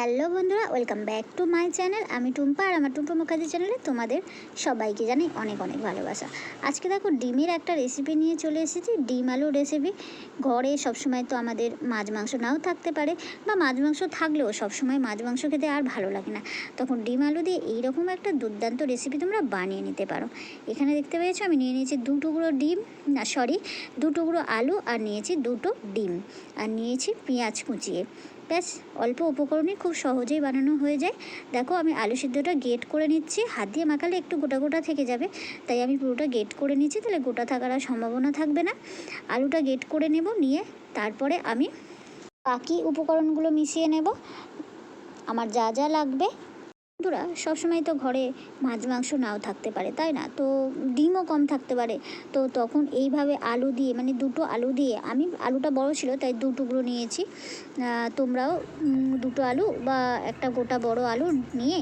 Hello বন্ধুরা, welcome back to my channel. আমি টুম্পা আর আমার টুম্পা মুখার্জি চ্যানেলে তোমাদের সবাইকে জানাই অনেক অনেক ভালোবাসা। আজকে দেখো ডিমের একটা রেসিপি নিয়ে চলে এসেছি। ডিম আলু রেসিপি ঘরে সবসময় তো আমাদের মাছ মাংস নাও থাকতে পারে বা মাছ মাংস থাকলেও সবসময় মাছ মাংস খেতে আর ভালো লাগে না। তখন ডিম আলু দিয়ে এইরকম একটা দুর্দান্ত রেসিপি তোমরা বানিয়ে নিতে পারো। এখানে দেখতে পেয়েছ আমি নিয়ে নিয়েছি দু টুকরো ডিম, না সরি দু টুকরো আলু আর নিয়েছি দুটো ডিম। আর নিয়েছি পেঁয়াজ কুচিয়ে। ব্যাস, অল্প উপকরণে খুব সহজেই বানানো হয়ে যায়। দেখো, আমি আলু সিদ্ধটা গেট করে নিচ্ছি। হাত দিয়ে মাখালে একটু গোটা গোটা থেকে যাবে। তাই আমি পুরোটা গেট করে নিচ্ছি, তাহলে গোটা থাকার আর সম্ভাবনা থাকবে না। আলুটা গেট করে নেব, নিয়ে তারপরে আমি বাকি উপকরণগুলো মিশিয়ে নেব। আমার যা যা লাগবে বন্ধুরা, সবসময় তো ঘরে মাছ, মাংস নাও থাকতে পারে, তাই না? তো ডিমও কম থাকতে পারে। তো তখন এইভাবে আলু দিয়ে মানে দুটো আলু দিয়ে, আমি আলুটা বড় ছিল, তাই দু টুকরো নিয়েছি। তোমরাও দুটো আলু বা একটা গোটা বড় আলু নিয়ে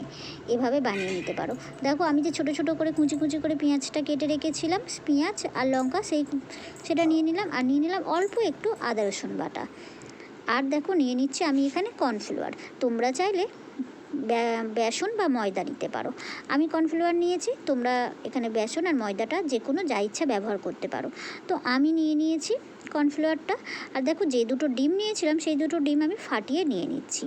এভাবে বানিয়ে নিতে পারো। দেখো, আমি যে ছোট ছোট করে কুচি কুচি করে পেঁয়াজটা কেটে রেখেছিলাম, পেঁয়াজ আর লঙ্কা, সেই সেটা নিয়ে নিলাম, আর নিয়ে নিলাম অল্প একটু আদা রসুন বাটা। আর দেখো, নিয়ে নিচ্ছি আমি এখানে কর্নফ্লাওয়ার। তোমরা চাইলে বেসন বা ময়দা নিতে পারো। আমি কর্নফ্লাওয়ার নিয়েছি, তোমরা এখানে বেসন আর ময়দাটা যে কোনো যা ইচ্ছা ব্যবহার করতে পারো। তো আমি নিয়ে নিয়েছি কর্নফ্লাওয়ারটা। আর দেখো যে দুটো ডিম নিয়েছিলাম, সেই দুটো ডিম আমি ফাটিয়ে নিয়ে নিচ্ছি।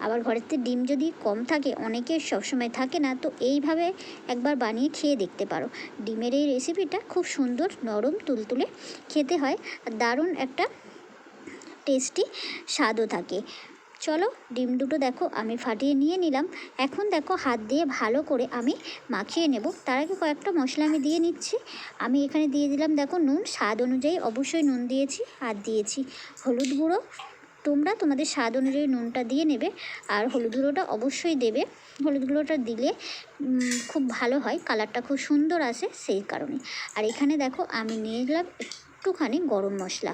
আবার ঘরেতে ডিম যদি কম থাকে অনেকের সবসময় থাকে না, তো এইভাবে একবার বানিয়ে খেয়ে দেখতে পারো। ডিমের এই রেসিপিটা খুব সুন্দর, নরম, তুলতুলে খেতে হয়। আর দারুণ একটা টেস্টি স্বাদও থাকে। চলো ডিম দুটো দেখো, আমি ফাটিয়ে নিয়ে নিলাম। এখন দেখো হাত দিয়ে ভালো করে আমি মাখিয়ে নেব। তার আগে কয়েকটা মশলা আমি দিয়ে নিচ্ছি। আমি এখানে দিয়ে দিলাম দেখো নুন, স্বাদ অনুযায়ী অবশ্যই নুন দিয়েছি আর দিয়েছি হলুদ গুঁড়ো। তোমরা তোমাদের স্বাদ অনুযায়ী নুনটা দিয়ে নেবে আর হলুদ গুঁড়োটা অবশ্যই দেবে। হলুদ গুঁড়োটা দিলে খুব ভালো হয়, কালারটা খুব সুন্দর আসে সেই কারণে। আর এখানে দেখো আমি নিয়ে গেলাম একটুখানি গরম মশলা।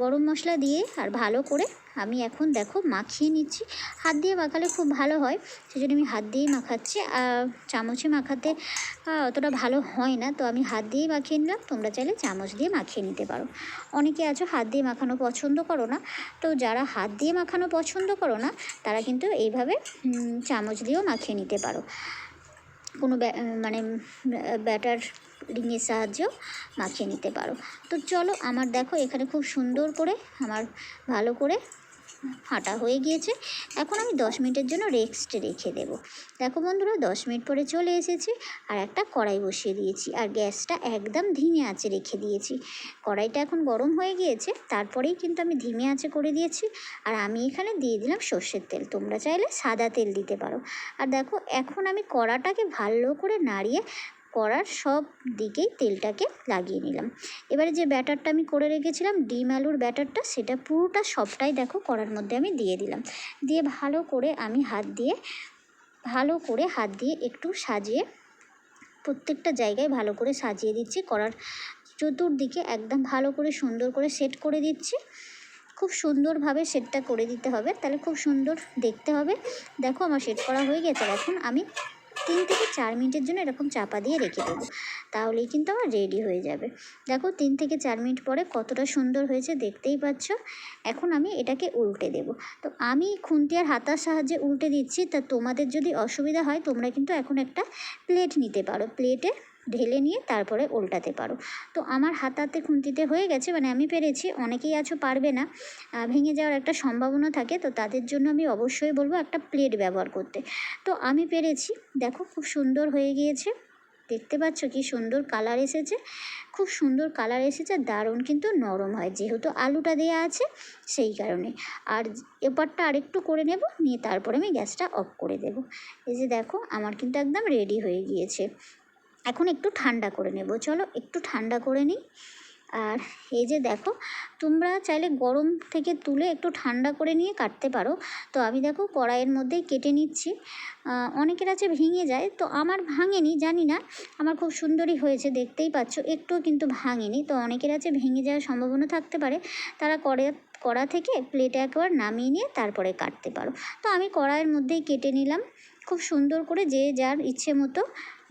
গরম মশলা দিয়ে আর ভালো করে আমি এখন দেখো মাখিয়ে নিচ্ছি। হাত দিয়ে মাখালে খুব ভালো হয় সেই জন্য আমি হাত দিয়েই মাখাচ্ছি। চামচে মাখাতে অতটা ভালো হয় না, তো আমি হাত দিয়েই মাখিয়ে নিলাম। তোমরা চাইলে চামচ দিয়ে মাখিয়ে নিতে পারো। অনেকে আছো হাত দিয়ে মাখানো পছন্দ করো না, তো যারা হাত দিয়ে মাখানো পছন্দ করো না, তারা কিন্তু এইভাবে চামচ দিয়েও মাখিয়ে নিতে পারো। কোনো মানে ব্যাটার রিংয়ের সাহায্যেও মাখিয়ে নিতে পারো। তো চলো আমার দেখো এখানে খুব সুন্দর করে আমার ভালো করে ফাটা হয়ে গিয়েছে। এখন আমি দশ মিনিটের জন্য রেস্টে রেখে দেব। দেখো বন্ধুরা, দশ মিনিট পরে চলে এসেছি আর একটা কড়াই বসিয়ে দিয়েছি আর গ্যাসটা একদম ধিমে আঁচে রেখে দিয়েছি। কড়াইটা এখন গরম হয়ে গিয়েছে, তারপরেই কিন্তু আমি ধিমে আঁচে করে দিয়েছি আর আমি এখানে দিয়ে দিলাম সর্ষের তেল। তোমরা চাইলে সাদা তেল দিতে পারো। আর দেখো, এখন আমি কড়াটাকে ভালো করে নাড়িয়ে কড়ার সব দিকেই তেলটাকে লাগিয়ে নিলাম। এবারে যে ব্যাটারটা আমি করে রেখেছিলাম, ডিম আলুর ব্যাটারটা, সেটা পুরোটা সবটাই দেখো কড়ার মধ্যে আমি দিয়ে দিলাম। দিয়ে ভালো করে আমি হাত দিয়ে, ভালো করে হাত দিয়ে একটু সাজিয়ে প্রত্যেকটা জায়গায় ভালো করে সাজিয়ে দিচ্ছি। কড়ার চতুর্দিকে একদম ভালো করে সুন্দর করে সেট করে দিচ্ছি। খুব সুন্দরভাবে সেটটা করে দিতে হবে। তাহলে খুব সুন্দর দেখতে হবে। দেখো আমার সেট করা হয়ে গেছে। এখন আমি তিন থেকে চার মিনিটের জন্য এরকম চাপা দিয়ে রেখে দেবো। তাহলেই কিন্তু আমার রেডি হয়ে যাবে। দেখো, তিন থেকে চার মিনিট পরে কতটা সুন্দর হয়েছে, দেখতেই পাচ্ছ? এখন আমি এটাকে উল্টে দেব। তো আমি খুন্তি আর হাতার সাহায্যে উল্টে দিচ্ছি। তা তোমাদের যদি অসুবিধা হয়, তোমরা কিন্তু এখন একটা প্লেট নিতে পারো। প্লেটে ঢেলে নিয়ে তারপরে উল্টাতে পারো। তো আমার হাতাতে খুন্তিতে হয়ে গেছে মানে আমি পেরেছি, অনেকেই আছো পারবে না ভেঙে যাওয়ার একটা সম্ভাবনা থাকে, তো তাদের জন্য আমি অবশ্যই বলব একটা প্লেট ব্যবহার করতে। তো আমি পেরেছি, দেখো খুব সুন্দর হয়ে গিয়েছে, দেখতে পাচ্ছ কি সুন্দর কালার এসেছে, খুব সুন্দর কালার এসেছে দারুণ কিন্তু নরম হয়, যেহেতু আলুটা দেওয়া আছে, সেই কারণে। আর এপারটা আরেকটু করে নেব, নিয়ে তারপরে আমি গ্যাসটা অফ করে দেব। এই যে দেখো, আমার কিন্তু একদম রেডি হয়ে গিয়েছে। এখন একটু ঠান্ডা করে নেব। চলো একটু ঠান্ডা করে নিই। আর এই যে দেখো, তোমরা চাইলে গরম থেকে তুলে একটু ঠান্ডা করে নিয়ে কাটতে পারো। তো আমি দেখো কড়াইয়ের মধ্যেই কেটে নিচ্ছি। অনেকের আছে ভেঙে যায়, তো আমার ভাঙেনি, জানি না। আমার খুব সুন্দরই হয়েছে, দেখতেই পাচ্ছ। একটুও কিন্তু ভাঙেনি। তো অনেকের আছে ভেঙে যাওয়ার সম্ভাবনা থাকতে পারে। তারা কড়াই কড়া থেকে প্লেটে একবার নামিয়ে নিয়ে তারপরে কাটতে পারো। তো আমি কড়াইয়ের মধ্যেই কেটে নিলাম। খুব সুন্দর করে যে যার ইচ্ছে মতো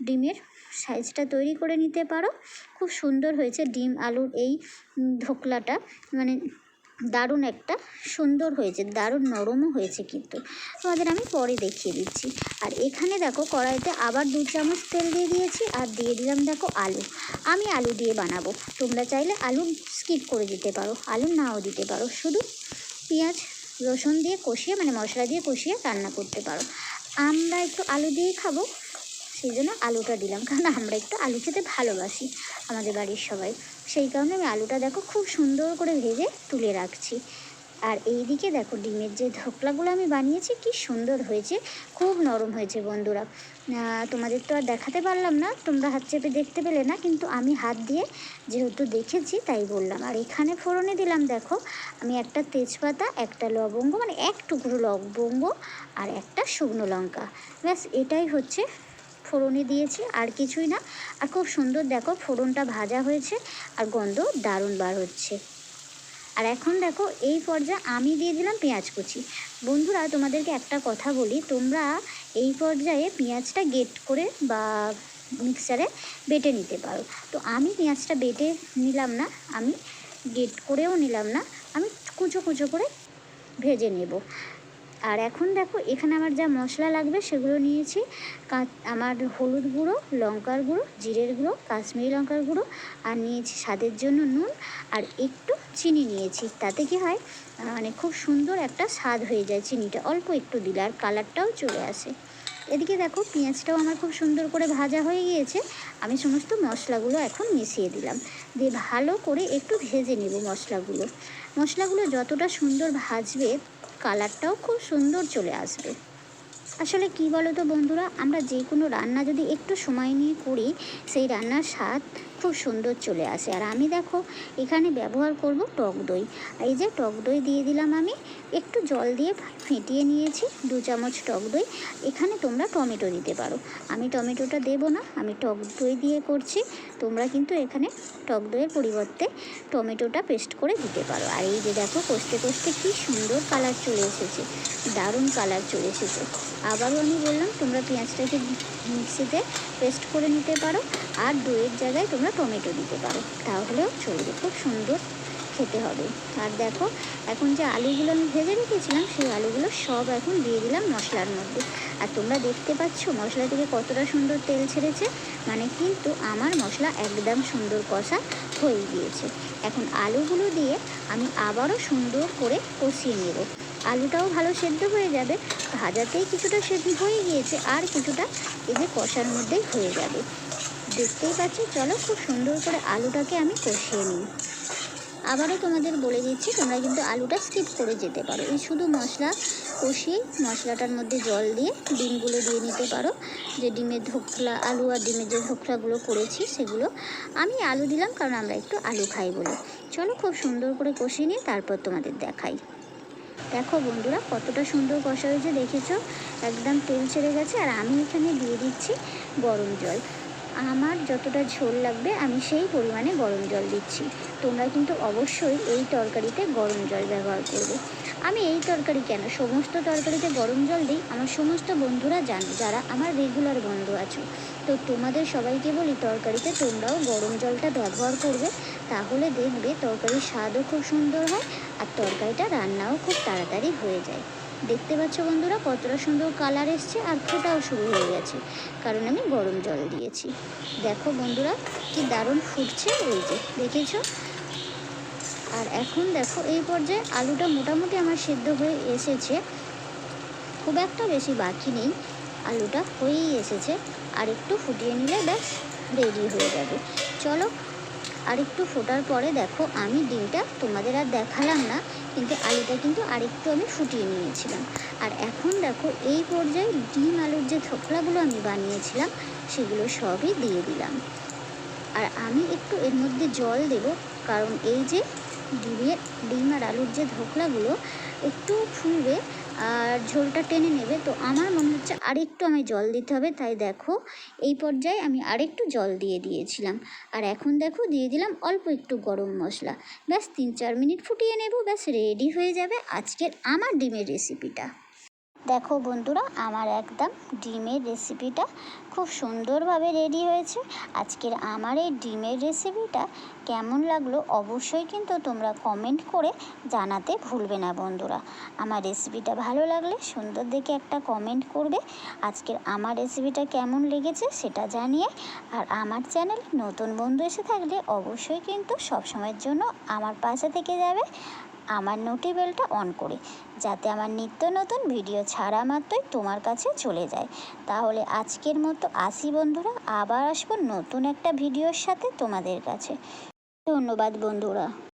ডিমের সাইজটা তৈরি করে নিতে পারো। খুব সুন্দর হয়েছে ডিম আলুর এই ধোকলাটা মানে দারুণ একটা সুন্দর হয়েছে, দারুণ নরমও হয়েছে কিন্তু। তোমাদের আমি পরে দেখিয়ে দিচ্ছি। আর এখানে দেখো কড়াইতে আবার দু চামচ তেল দিয়ে দিয়েছি আর দিয়ে দিলাম দেখো আলু। আমি আলু দিয়ে বানাবো। তোমরা চাইলে আলু স্কিপ করে দিতে পারো, আলু নাও দিতে পারো। শুধু পেঁয়াজ, রসুন দিয়ে কষিয়ে মানে মশলা দিয়ে কষিয়ে রান্না করতে পারো। আমরা একটু আলু দিয়েই খাব। সেই জন্য আলুটা দিলাম। কারণ আমরা একটু আলু খেতে ভালোবাসি আমাদের বাড়ির সবাই। সেই কারণে আমি আলুটা দেখো খুব সুন্দর করে ভেজে তুলে রাখছি। আর এই দিকে দেখো ডিমের যে ধোকলাগুলো আমি বানিয়েছি, কি সুন্দর হয়েছে, খুব নরম হয়েছে বন্ধুরা। তোমাদের তো আর দেখাতে পারলাম না, তোমরা হাত চেপে দেখতে পেলে না, কিন্তু আমি হাত দিয়ে যেহেতু দেখেছি, তাই বললাম। আর এখানে ফোড়নে দিলাম দেখো, আমি একটা তেজপাতা, একটা লবঙ্গ মানে এক টুকরো লবঙ্গ আর একটা শুকনো লঙ্কা। ব্যাস, এটাই হচ্ছে ফোড়নে দিয়েছি, আর কিছুই না। আর খুব সুন্দর দেখো ফোড়নটা ভাজা হয়েছে, আর গন্ধ দারুণ বার হচ্ছে। আর এখন দেখো এই পর্যায়ে আমি দিয়ে দিলাম পেঁয়াজ কুচি। বন্ধুরা, তোমাদেরকে একটা কথা বলি, তোমরা এই পর্যায়ে পেঁয়াজটা গেট করে বা মিক্সারে বেটে নিতে পারো। তো আমি পেঁয়াজটা বেটে নিলাম না, আমি গেট করেও নিলাম না, আমি কুচো কুচো করে ভেজে নেব। আর এখন দেখো, এখানে আমার যা মশলা লাগবে সেগুলো নিয়েছি। আমার হলুদ গুঁড়ো, লঙ্কার গুঁড়ো, জিরের গুঁড়ো, কাশ্মীরি লঙ্কার গুঁড়ো, আর নিয়েছি স্বাদের জন্য নুন, আর একটু চিনি নিয়েছি। তাতে কি হয় মানে খুব সুন্দর একটা স্বাদ হয়ে যায় চিনিটা। অল্প একটু দিলে আর কালারটাও চলে আসে। এদিকে দেখো, পেঁয়াজটাও আমার খুব সুন্দর করে ভাজা হয়ে গিয়েছে। আমি সমস্ত মশলাগুলো এখন মিশিয়ে দিলাম। দিয়ে ভালো করে একটু ভেজে নেব মশলাগুলো। মশলাগুলো যতটা সুন্দর ভাজবে, কালারটাও খুব সুন্দর চলে আসবে। আসলে কি বলো তো বন্ধুরা, আমরা যে কোনো রান্না যদি একটু সময় নিয়ে করি, সেই রান্নার স্বাদ খুব সুন্দর চলে আসে। আর আমি দেখো, এখানে ব্যবহার করব টক দই। এই যে টক দই দিয়ে দিলাম আমি, একটু জল দিয়ে ফেটিয়ে নিয়েছি, দু চামচ টক দই। এখানে তোমরা টমেটো দিতে পারো। আমি টমেটোটা দেবো না, আমি টক দই দিয়ে করছি। তোমরা কিন্তু এখানে টক দইয়ের পরিবর্তে টমেটোটা পেস্ট করে দিতে পারো। আর এই যে দেখো, কষতে কষতে কী সুন্দর কালার চলে এসেছে, দারুণ কালার চলে এসেছে। আবারও আমি বললাম, তোমরা পেঁয়াজটাকে মিক্সিতে পেস্ট করে নিতে পারো, আর দইয়ের জায়গায় তোমরা টমেটো দিতে পারো। তাহলেও চলবে, খুব সুন্দর খেতে হবে। আর দেখো, এখন যে আলুগুলো আমি ভেজে রেখেছিলাম, সেই আলুগুলো সব এখন দিয়ে দিলাম মশলার মধ্যে। আর তোমরা দেখতে পাচ্ছ, মশলা থেকে কতটা সুন্দর তেল ছেড়েছে মানে কিন্তু আমার মশলা একদম সুন্দর কষা হয়ে গিয়েছে। এখন আলুগুলো দিয়ে আমি আবারও সুন্দর করে কষিয়ে নেব। আলুটাও ভালো সেদ্ধ হয়ে যাবে। ভাজাতেই কিছুটা সেদ্ধ হয়ে গিয়েছে, আর কিছুটা এই যে কষার মধ্যেই হয়ে যাবে। দেখতেই পাচ্ছি? চলো খুব সুন্দর করে আলুটাকে আমি কষিয়ে নিই। আবারও তোমাদের বলে দিচ্ছি, তোমরা কিন্তু আলুটা স্কিপ করে যেতে পারো। এই শুধু মশলা কষিয়ে মশলাটার মধ্যে জল দিয়ে ডিমগুলো দিয়ে নিতে পারো। যে ডিমের ধোকলা, আলু আর ডিমের যে ধোকলাগুলো করেছি, সেগুলো আমি আলু দিলাম, কারণ আমরা একটু আলু খাই বলে। চলো খুব সুন্দর করে কষিয়ে নিয়ে তারপর তোমাদের দেখাই। দেখো বন্ধুরা, কতটা সুন্দর কষা হয়েছে, দেখেছ? একদম তেল ছেড়ে গেছে, আর আমি এখানে দিয়ে দিচ্ছি গরম জল। আমার যতটা ঝোল লাগবে, আমি সেই পরিমাণে গরম জল দিচ্ছি। তোমরা কিন্তু অবশ্যই এই তরকারিতে গরম জল ব্যবহার করবে। আমি এই তরকারি কেন? সমস্ত তরকারিতে গরম জল দিই? আমার সমস্ত বন্ধুরা জানে, যারা আমার রেগুলার বন্ধু আছো। তো তোমাদের সবাইকে বলি, তরকারিতে তোমরাও গরম জলটা ব্যবহার করবে, তাহলে দেখবে তরকারির স্বাদও খুব সুন্দর হয় আর তরকারিটা রান্নাও খুব তাড়াতাড়ি হয়ে যায়। দেখতে পাচ্ছ বন্ধুরা, কতটা সুন্দর কালার এসছে আর ফোটাও শুরু হয়ে গেছে। কারণ আমি গরম জল দিয়েছি। দেখো বন্ধুরা, কি দারুণ ফুটছে এই যে, দেখেছ? আর এখন দেখো, এই পর্যায়ে আলুটা মোটামুটি আমার সেদ্ধ হয়ে এসেছে। খুব একটা বেশি বাকি নেই, আলুটা হয়েই এসেছে। আর একটু ফুটিয়ে নিলে ব্যাস রেডি হয়ে যাবে। চলো আর একটু ফোটার পরে দেখো, আমি ডিমটা তোমাদের আর দেখালাম না, কিন্তু আলুটা কিন্তু আরেকটু আমি ফুটিয়ে নিয়েছিলাম। আর এখন দেখো, এই পর্যায়ে ডিম আলুর যে থোকলাগুলো আমি বানিয়েছিলাম, সেগুলো সবই দিয়ে দিলাম। আর আমি একটু এর মধ্যে জল দেব, কারণ এই যে ডিমের, ডিম আর আলুর যে ধোকলাগুলো একটু ফুলবে আর ঝোলটা টেনে নেবে। তো আমার মনে হচ্ছে আরেকটু আমি জল দিতে হবে, তাই দেখো এই পর্যায়ে আমি আরেকটু জল দিয়ে দিয়েছিলাম। আর এখন দেখো দিয়ে দিলাম অল্প একটু গরম মশলা। ব্যাস তিন চার মিনিট ফুটিয়ে নেব, ব্যাস রেডি হয়ে যাবে আজকের আমার ডিমের রেসিপিটা দেখো বন্ধুরা, আমার একদম ডিমের রেসিপিটা খুব সুন্দরভাবে রেডি হয়েছে। আজকের আমার এই ডিমের রেসিপিটা কেমন লাগল অবশ্যই কিন্তু তোমরা কমেন্ট করে জানাতে ভুলবে না বন্ধুরা। আমার রেসিপিটা ভালো লাগলে সুন্দর দেখে একটা কমেন্ট করবে। আজকের আমার রেসিপিটা কেমন লেগেছে সেটা জানিয়ে আর আমার চ্যানেল নতুন বন্ধু এসে থাকলে অবশ্যই কিন্তু সবসময়ের জন্য আমার পাশে থেকে যাবে। আমার নোটি বেলটা অন করে। যাতে আমার নিত্য নতুন ভিডিও ছাড়া মাত্রই তোমার কাছে চলে যায়। তাহলে আজকের মতো আসি বন্ধুরা, আবার আসব নতুন একটা ভিডিওর সাথে তোমাদের কাছে। ধন্যবাদ বন্ধুরা।